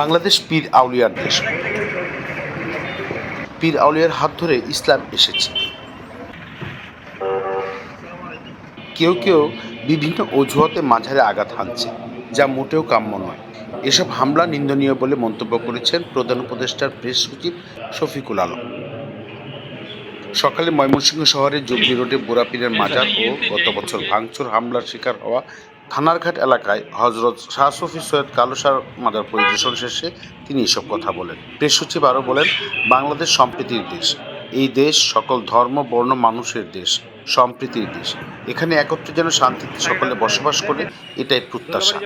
বাংলাদেশ পীর আউলিয়ার দেশ। পীর আউলিয়ার হাত ধরে ইসলাম এসেছে। কেউ কেউ বিভিন্ন অজুহাতে মাঝারে আঘাত হানছে, যা মোটেও কাম্য নয়। এসব হামলা নিন্দনীয় বলে মন্তব্য করেছেন প্রধান উপদেষ্টার প্রেস সচিব শফিকুল আলম। সকালে ময়মনসিংহ শহরের জুবলি রোডে বোরাপীরের মাজার ও গত বছর ভাঙচুর হামলার শিকার হওয়া থানারঘাট এলাকায় হজরত শাহ সফি সৈয়দ কালুসার মাদার পরিদর্শন শেষে তিনি এসব কথা বলেন। প্রেস সচিব আরও বলেন, বাংলাদেশ সম্প্রীতির দেশ। এই দেশ সকল ধর্ম, বর্ণ, মানুষের দেশ, সম্প্রীতির দেশ। এখানে একত্রে যেন শান্তিতে সকলে বসবাস করে, এটাই প্রত্যাশা।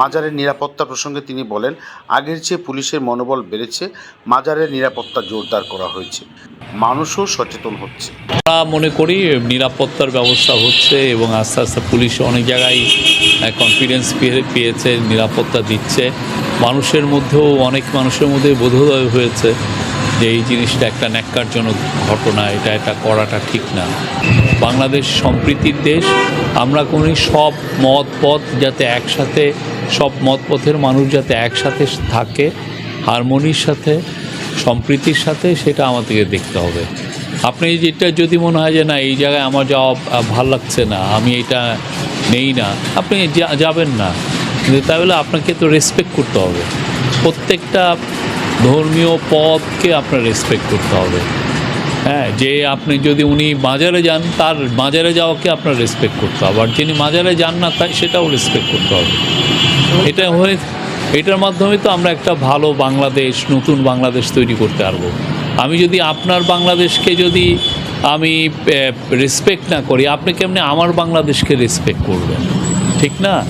মাজারের নিরাপত্তা প্রসঙ্গে তিনি বলেন, আগের চেয়ে পুলিশের মনোবল বেড়েছে, মাজারের নিরাপত্তা জোরদার করা হয়েছে। মানুষও সচেতন হচ্ছে। আমরা মনে করি নিরাপত্তার ব্যবস্থা হচ্ছে এবং আস্তে আস্তে পুলিশ অনেক জায়গায় কনফিডেন্স পেয়ে, পেয়েছে, নিরাপত্তা দিচ্ছে। মানুষের মধ্যেও, অনেক মানুষের মধ্যে বোধোদয় হয়েছে। যে এই জিনিসটা একটা ন্যাক্কারজনক ঘটনা, এটা এটা করাটা ঠিক না। বাংলাদেশ সম্প্রীতির দেশ, আমরা কোনো সব মত পথ যাতে একসাথে, সব মত পথের মানুষ যাতে একসাথে থাকে, হারমোনির সাথে, সম্প্রীতির সাথে, সেটা আমাদেরকে দেখতে হবে। আপনি যেটা যদি মনে হয় যে না, এই জায়গায় আমার যাওয়া ভালো লাগছে না, আমি এটা নেই না, আপনি যাবেন না। কিন্তু তাহলে আপনাকে তো রেসপেক্ট করতে হবে। প্রত্যেকটা ধর্মীয় পথকে আপনার রেসপেক্ট করতে হবে। হ্যাঁ যে আপনি যদি উনি বাজারে যান, তার বাজারে যাওয়াকে আপনার রেসপেক্ট করতে হবে। আর যিনি বাজারে যান না, তাই সেটাও রেসপেক্ট করতে হবে। এটা হয়ে, এটার মাধ্যমে তো আমরা একটা ভালো বাংলাদেশ, নতুন বাংলাদেশ তৈরি করতে পারব। আমি যদি আপনার বাংলাদেশকে যদি আমি রেসপেক্ট না করি, আপনি কেমনি আমার বাংলাদেশকে রেসপেক্ট করবেন? ঠিক না?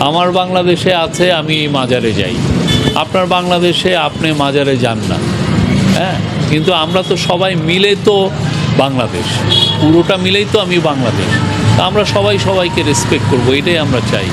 আমার বাংলাদেশে আছে, আমি মাজারে যাই। আপনার বাংলাদেশে আপনি মাজারে যান না। হ্যাঁ? কিন্তু আমরা তো সবাই মিলে তো বাংলাদেশ। পুরোটা মিলেই তো আমি বাংলাদেশ। তা আমরা সবাই সবাইকে রেসপেক্ট করব, এটাই আমরা চাই।